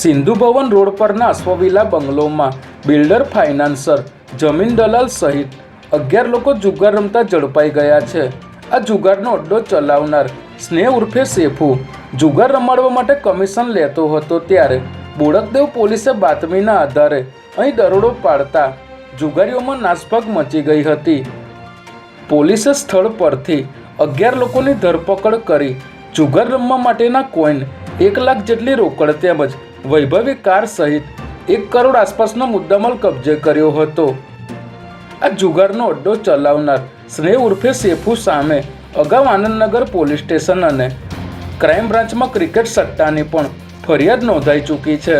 Sindhu Bhavan road પરના અશ્વવિલા બંગલોમાં builder financier જમીન દલાલ સહિત અગિયાર લોકો જુગાર રમતા ઝડપાઈ ગયા છે. આ જુગારનો અડ્ડો ચલાવનાર સ્નેહ ઉર્ફે સેફુ જુગાર રમાડવા માટે કમિશન લેતો હતો ત્યારે બોડકદેવ પોલીસે બાતમીના આધારે અહીં દરોડો પાડતા જુગારીઓમાં નાસભાગ મચી ગઈ હતી. પોલીસે સ્થળ પરથી અગિયાર લોકોની ધરપકડ કરી જુગાર રમવા માટેના કોઈન એક લાખ જેટલી રોકડ તેમજ વૈભવી કાર સહિત એક કરોડ આસપાસનો મુદ્દામાલ કબજે કર્યો હતો. આ જુગારનો અડ્ડો ચલાવનાર સ્નેહ ઉર્ફે સેફુ સામે અગાઉ આનંદનગર પોલીસ સ્ટેશન અને ક્રાઇમ બ્રાન્ચમાં ક્રિકેટ સટ્ટાની પણ ફરિયાદ નોંધાઈ ચૂકી છે.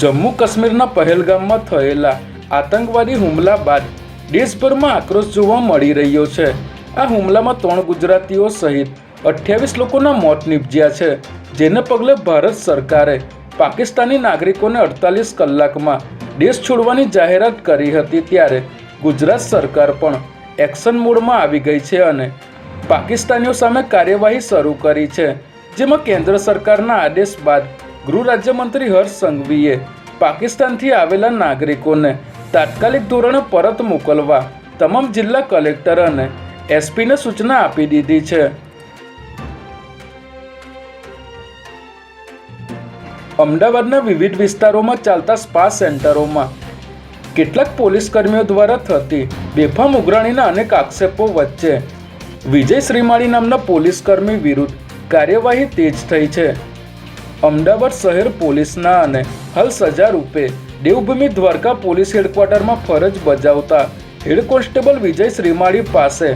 જમ્મુ કાશ્મીરના પહેલગામમાં થયેલા આતંકવાદી હુમલા બાદ દેશભરમાં આક્રોશ જોવા મળી રહ્યો છે. આ હુમલામાં ત્રણ ગુજરાતીઓ સહિત અઠ્યાવીસ લોકોના મોત નીપજ્યા છે, જેને પગલે ભારત સરકારે પાકિસ્તાની નાગરિકોને અડતાલીસ કલાકમાં દેશ છોડવાની જાહેરાત કરી હતી ત્યારે ગુજરાત સરકાર પણ એક્શન મોડમાં આવી ગઈ છે અને પાકિસ્તાનીઓ સામે કાર્યવાહી શરૂ કરી છે, જેમાં કેન્દ્ર સરકારના આદેશ બાદ ગૃહ રાજ્યમંત્રી હર્ષ સંઘવીએ પાકિસ્તાનથી આવેલા નાગરિકોને તાત્કાલિક ધોરણે પરત મોકલવા તમામ જિલ્લા કલેક્ટર અને એસપીને સૂચના આપી દીધી છે. અમદાવાદના વિવિધ વિસ્તારોમાં ચાલતા સ્પા સેન્ટરોમાં કેટલાક પોલીસ કર્મીઓ દ્વારા થતી બેફામ ઉઘરાણીના અનેક આક્ષેપો વચ્ચે વિજય શ્રીમાળી નામના પોલીસ કર્મી વિરુદ્ધ કાર્યવાહી તેજ થઈ છે. અમદાવાદ શહેર પોલીસના અને હાલ સજા રૂપે દેવભૂમિ દ્વારકા પોલીસ હેડક્વાર્ટરમાં ફરજ બજાવતા હેડ કોન્સ્ટેબલ વિજય શ્રીમાળી પાસે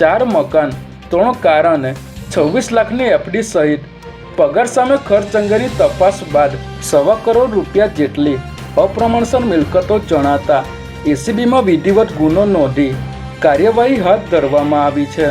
ચાર મકાન, ત્રણ કાર અને છવ્વીસ લાખની એફડી સહિત પગાર સામે ખર્ચ અંગેની તપાસ બાદ સવા કરોડ રૂપિયા જેટલી અપ્રમાણસર મિલકતો જણાતા એસીબીમાં વિધિવત ગુનો નોંધી કાર્યવાહી હાથ ધરવામાં આવી છે.